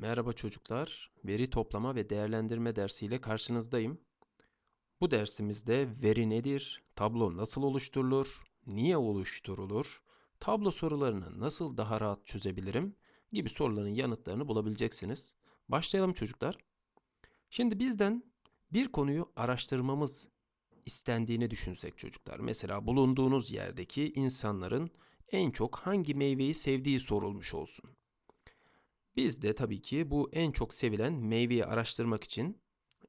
Merhaba çocuklar. Veri toplama ve değerlendirme dersiyle karşınızdayım. Bu dersimizde veri nedir, tablo nasıl oluşturulur, niye oluşturulur, tablo sorularını nasıl daha rahat çözebilirim gibi soruların yanıtlarını bulabileceksiniz. Başlayalım çocuklar. Şimdi bizden bir konuyu araştırmamız istendiğini düşünsek çocuklar. Mesela bulunduğunuz yerdeki insanların en çok hangi meyveyi sevdiği sorulmuş olsun. Biz de tabii ki bu en çok sevilen meyveyi araştırmak için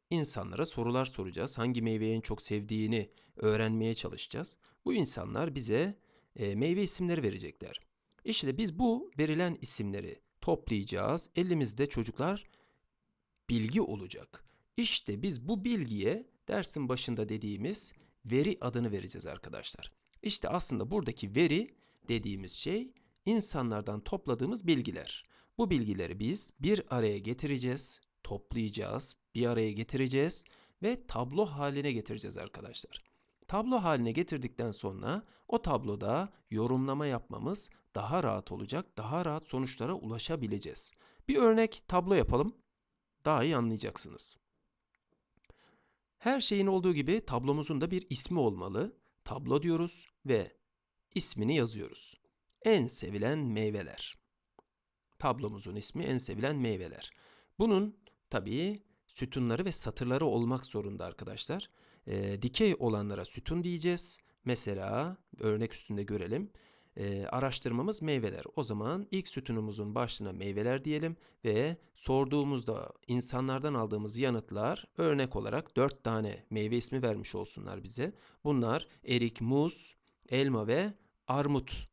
insanlara sorular soracağız. Hangi meyveyi en çok sevdiğini öğrenmeye çalışacağız. Bu insanlar bize e, meyve isimleri verecekler. İşte biz bu verilen isimleri toplayacağız. Elimizde çocuklar bilgi olacak. İşte biz bu bilgiye dersin başında dediğimiz veri adını vereceğiz arkadaşlar. İşte aslında buradaki veri dediğimiz şey insanlardan topladığımız bilgiler. Bu bilgileri biz bir araya getireceğiz, toplayacağız, bir araya getireceğiz ve tablo haline getireceğiz arkadaşlar. Tablo haline getirdikten sonra o tabloda yorumlama yapmamız daha rahat olacak, daha rahat sonuçlara ulaşabileceğiz. Bir örnek tablo yapalım, daha iyi anlayacaksınız. Her şeyin olduğu gibi tablomuzun da bir ismi olmalı. Tablo diyoruz ve ismini yazıyoruz. En sevilen meyveler. Tablomuzun ismi en sevilen meyveler. Bunun tabii sütunları ve satırları olmak zorunda arkadaşlar. E, dikey olanlara sütun diyeceğiz. Mesela örnek üstünde görelim. E, araştırmamız meyveler. O zaman ilk sütunumuzun başlığına meyveler diyelim ve sorduğumuzda insanlardan aldığımız yanıtlar örnek olarak 4 tane meyve ismi vermiş olsunlar bize. Bunlar erik, muz, elma ve armut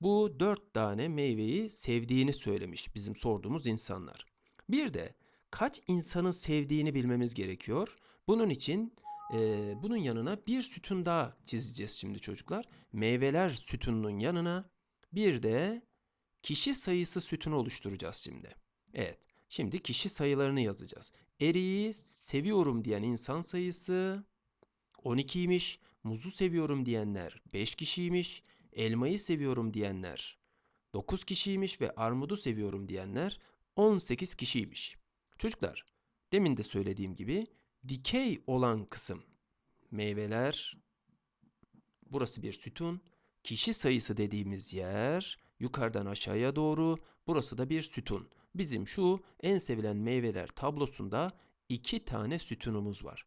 bu dört tane meyveyi sevdiğini söylemiş bizim sorduğumuz insanlar. Bir de kaç insanın sevdiğini bilmemiz gerekiyor. Bunun için e, bunun yanına bir sütun daha çizeceğiz şimdi çocuklar. Meyveler sütununun yanına bir de kişi sayısı sütunu oluşturacağız şimdi. Evet. Şimdi kişi sayılarını yazacağız. Eriği seviyorum diyen insan sayısı 12'ymiş. Muzu seviyorum diyenler 5 kişiymiş elmayı seviyorum diyenler 9 kişiymiş ve armudu seviyorum diyenler 18 kişiymiş. Çocuklar, demin de söylediğim gibi dikey olan kısım meyveler, burası bir sütun, kişi sayısı dediğimiz yer yukarıdan aşağıya doğru, burası da bir sütun. Bizim şu en sevilen meyveler tablosunda iki tane sütunumuz var.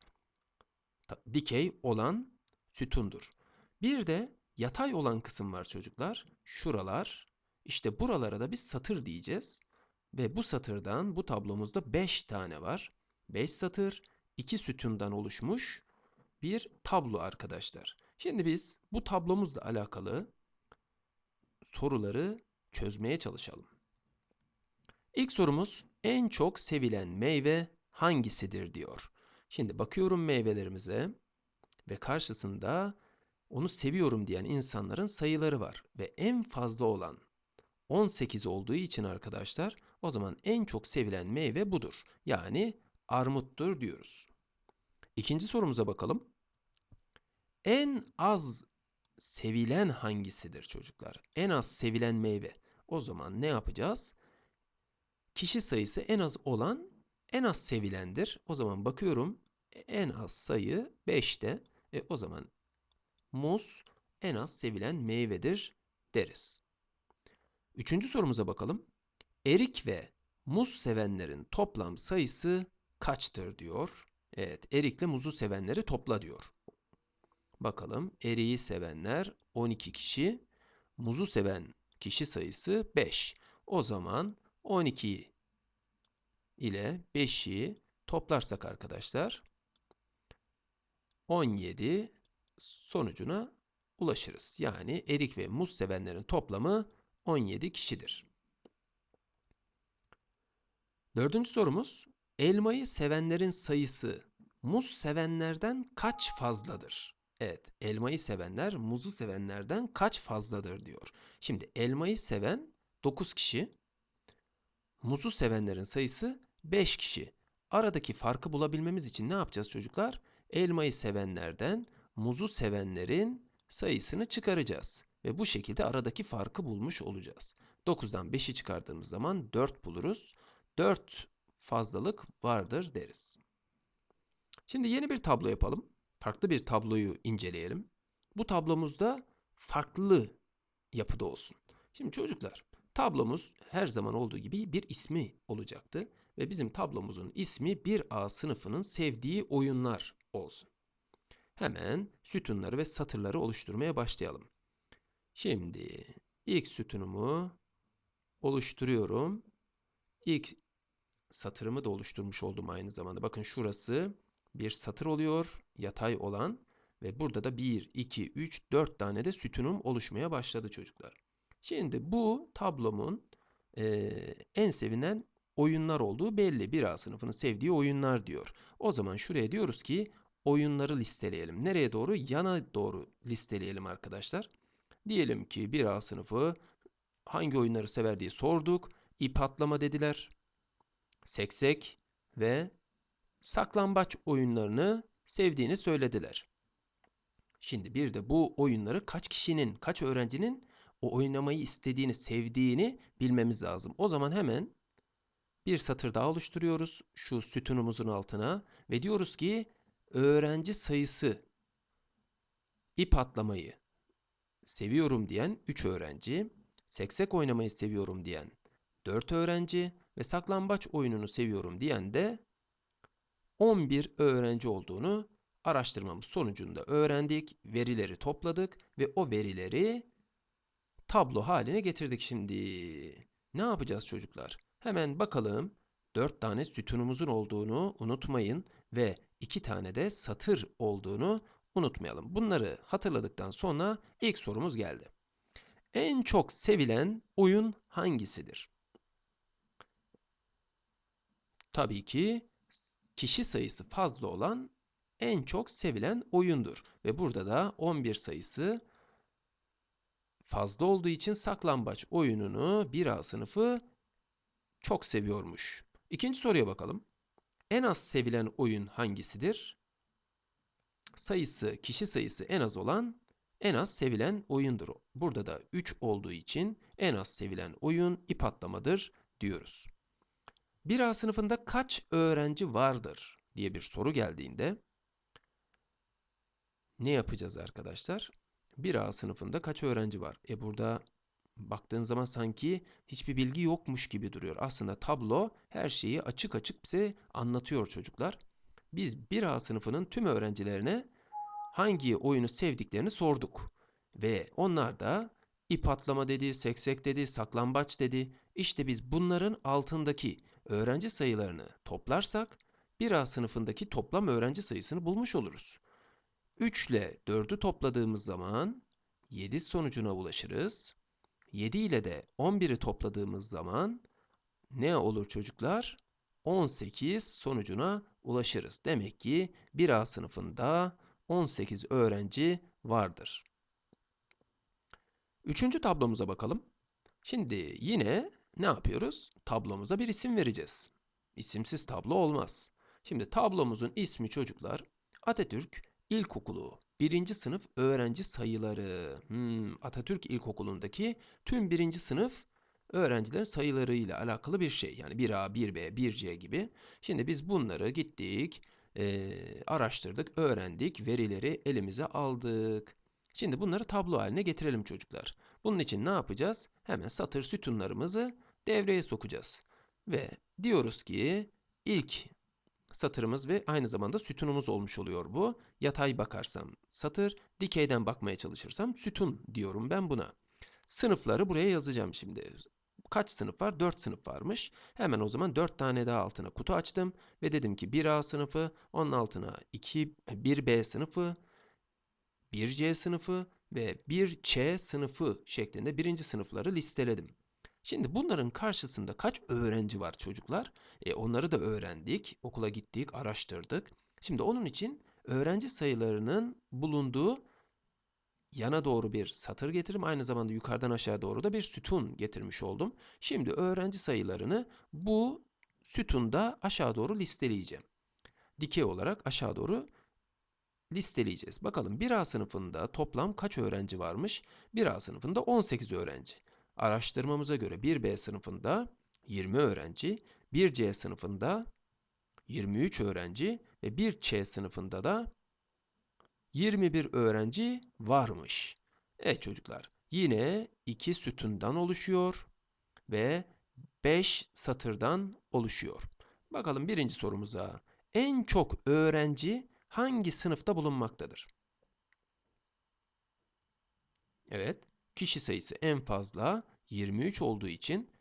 Dikey olan sütundur. Bir de Yatay olan kısım var çocuklar. Şuralar. İşte buralara da biz satır diyeceğiz. Ve bu satırdan bu tablomuzda 5 tane var. 5 satır, 2 sütundan oluşmuş bir tablo arkadaşlar. Şimdi biz bu tablomuzla alakalı soruları çözmeye çalışalım. İlk sorumuz en çok sevilen meyve hangisidir diyor. Şimdi bakıyorum meyvelerimize ve karşısında onu seviyorum diyen insanların sayıları var. Ve en fazla olan 18 olduğu için arkadaşlar o zaman en çok sevilen meyve budur. Yani armuttur diyoruz. İkinci sorumuza bakalım. En az sevilen hangisidir çocuklar? En az sevilen meyve. O zaman ne yapacağız? Kişi sayısı en az olan en az sevilendir. O zaman bakıyorum en az sayı 5'te. E, o zaman muz en az sevilen meyvedir deriz. Üçüncü sorumuza bakalım. Erik ve muz sevenlerin toplam sayısı kaçtır diyor. Evet, erikle muzu sevenleri topla diyor. Bakalım, eriği sevenler 12 kişi, muzu seven kişi sayısı 5. O zaman 12 ile 5'i toplarsak arkadaşlar 17 sonucuna ulaşırız. Yani erik ve muz sevenlerin toplamı 17 kişidir. Dördüncü sorumuz, elmayı sevenlerin sayısı muz sevenlerden kaç fazladır? Evet, elmayı sevenler muzu sevenlerden kaç fazladır diyor. Şimdi elmayı seven 9 kişi, muzu sevenlerin sayısı 5 kişi. Aradaki farkı bulabilmemiz için ne yapacağız çocuklar? Elmayı sevenlerden muzu sevenlerin sayısını çıkaracağız. Ve bu şekilde aradaki farkı bulmuş olacağız. 9'dan 5'i çıkardığımız zaman 4 buluruz. 4 fazlalık vardır deriz. Şimdi yeni bir tablo yapalım. Farklı bir tabloyu inceleyelim. Bu tablomuzda farklı yapıda olsun. Şimdi çocuklar, tablomuz her zaman olduğu gibi bir ismi olacaktı ve bizim tablomuzun ismi 1A sınıfının sevdiği oyunlar olsun. Hemen sütunları ve satırları oluşturmaya başlayalım. Şimdi ilk sütunumu oluşturuyorum. İlk satırımı da oluşturmuş oldum aynı zamanda. Bakın şurası bir satır oluyor, yatay olan ve burada da 1, 2, 3, 4 tane de sütunum oluşmaya başladı çocuklar. Şimdi bu tablomun e, en sevilen oyunlar olduğu belli. 1A sınıfının sevdiği oyunlar diyor. O zaman şuraya diyoruz ki oyunları listeleyelim. Nereye doğru? Yana doğru listeleyelim arkadaşlar. Diyelim ki 1A sınıfı hangi oyunları sever diye sorduk. İp atlama dediler. Seksek ve saklambaç oyunlarını sevdiğini söylediler. Şimdi bir de bu oyunları kaç kişinin, kaç öğrencinin o oynamayı istediğini, sevdiğini bilmemiz lazım. O zaman hemen bir satır daha oluşturuyoruz şu sütunumuzun altına ve diyoruz ki öğrenci sayısı ip atlamayı seviyorum diyen 3 öğrenci, seksek oynamayı seviyorum diyen 4 öğrenci ve saklambaç oyununu seviyorum diyen de 11 öğrenci olduğunu araştırmamız sonucunda öğrendik, verileri topladık ve o verileri tablo haline getirdik şimdi. Ne yapacağız çocuklar? Hemen bakalım. 4 tane sütunumuzun olduğunu unutmayın ve 2 tane de satır olduğunu unutmayalım. Bunları hatırladıktan sonra ilk sorumuz geldi. En çok sevilen oyun hangisidir? Tabii ki kişi sayısı fazla olan en çok sevilen oyundur. Ve burada da 11 sayısı fazla olduğu için saklambaç oyununu 1A sınıfı çok seviyormuş. İkinci soruya bakalım. En az sevilen oyun hangisidir? Sayısı, kişi sayısı en az olan en az sevilen oyundur. Burada da 3 olduğu için en az sevilen oyun ip atlamadır diyoruz. 1A sınıfında kaç öğrenci vardır diye bir soru geldiğinde ne yapacağız arkadaşlar? 1A sınıfında kaç öğrenci var? E burada baktığın zaman sanki hiçbir bilgi yokmuş gibi duruyor. Aslında tablo her şeyi açık açık bize anlatıyor çocuklar. Biz 1A sınıfının tüm öğrencilerine hangi oyunu sevdiklerini sorduk. Ve onlar da ip atlama dedi, seksek dedi, saklambaç dedi. İşte biz bunların altındaki öğrenci sayılarını toplarsak 1A sınıfındaki toplam öğrenci sayısını bulmuş oluruz. 3 ile 4'ü topladığımız zaman 7 sonucuna ulaşırız. 7 ile de 11'i topladığımız zaman ne olur çocuklar? 18 sonucuna ulaşırız. Demek ki 1A sınıfında 18 öğrenci vardır. Üçüncü tablomuza bakalım. Şimdi yine ne yapıyoruz? Tablomuza bir isim vereceğiz. İsimsiz tablo olmaz. Şimdi tablomuzun ismi çocuklar Atatürk İlkokulu. Birinci sınıf öğrenci sayıları. Hmm, Atatürk İlkokulu'ndaki tüm birinci sınıf öğrencilerin sayılarıyla alakalı bir şey. Yani 1A, 1B, 1C gibi. Şimdi biz bunları gittik, e, araştırdık, öğrendik, verileri elimize aldık. Şimdi bunları tablo haline getirelim çocuklar. Bunun için ne yapacağız? Hemen satır sütunlarımızı devreye sokacağız. Ve diyoruz ki ilk satırımız ve aynı zamanda sütunumuz olmuş oluyor bu. Yatay bakarsam satır, dikeyden bakmaya çalışırsam sütun diyorum ben buna. Sınıfları buraya yazacağım şimdi. Kaç sınıf var? 4 sınıf varmış. Hemen o zaman 4 tane daha altına kutu açtım ve dedim ki 1A sınıfı, onun altına 2 1B sınıfı, 1C sınıfı ve 1C sınıfı şeklinde birinci sınıfları listeledim. Şimdi bunların karşısında kaç öğrenci var çocuklar? E onları da öğrendik, okula gittik, araştırdık. Şimdi onun için öğrenci sayılarının bulunduğu yana doğru bir satır getiririm. Aynı zamanda yukarıdan aşağı doğru da bir sütun getirmiş oldum. Şimdi öğrenci sayılarını bu sütunda aşağı doğru listeleyeceğim. Dikey olarak aşağı doğru listeleyeceğiz. Bakalım 1A sınıfında toplam kaç öğrenci varmış? 1A sınıfında 18 öğrenci. Araştırmamıza göre 1B sınıfında 20 öğrenci, 1C sınıfında 23 öğrenci ve 1Ç sınıfında da 21 öğrenci varmış. Evet çocuklar, yine iki sütundan oluşuyor ve 5 satırdan oluşuyor. Bakalım birinci sorumuza. En çok öğrenci hangi sınıfta bulunmaktadır? Evet, kişi sayısı en fazla 23 olduğu için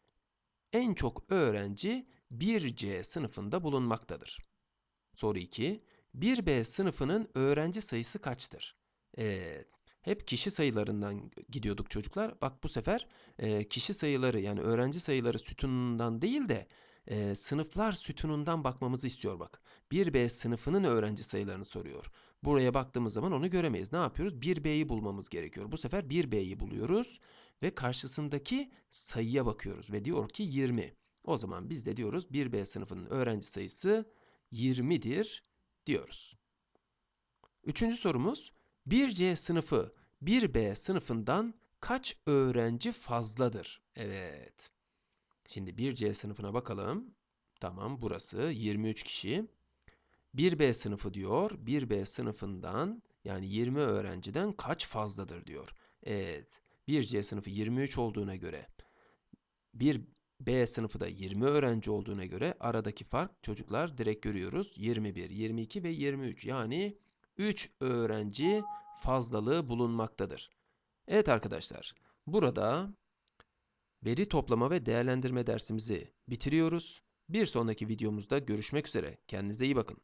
en çok öğrenci 1C sınıfında bulunmaktadır. Soru 2. 1B sınıfının öğrenci sayısı kaçtır? Evet. Hep kişi sayılarından gidiyorduk çocuklar. Bak bu sefer e, kişi sayıları yani öğrenci sayıları sütunundan değil de e, sınıflar sütunundan bakmamızı istiyor bak. 1B sınıfının öğrenci sayılarını soruyor. Buraya baktığımız zaman onu göremeyiz. Ne yapıyoruz? 1B'yi bulmamız gerekiyor. Bu sefer 1B'yi buluyoruz ve karşısındaki sayıya bakıyoruz ve diyor ki 20. O zaman biz de diyoruz 1B sınıfının öğrenci sayısı 20'dir diyoruz. Üçüncü sorumuz 1C sınıfı 1B sınıfından kaç öğrenci fazladır? Evet. Şimdi 1C sınıfına bakalım. Tamam burası 23 kişi. 1B sınıfı diyor. 1B sınıfından yani 20 öğrenciden kaç fazladır diyor. Evet. 1C sınıfı 23 olduğuna göre 1B sınıfı da 20 öğrenci olduğuna göre aradaki fark çocuklar direkt görüyoruz. 21, 22 ve 23 yani 3 öğrenci fazlalığı bulunmaktadır. Evet arkadaşlar burada veri toplama ve değerlendirme dersimizi bitiriyoruz. Bir sonraki videomuzda görüşmek üzere. Kendinize iyi bakın.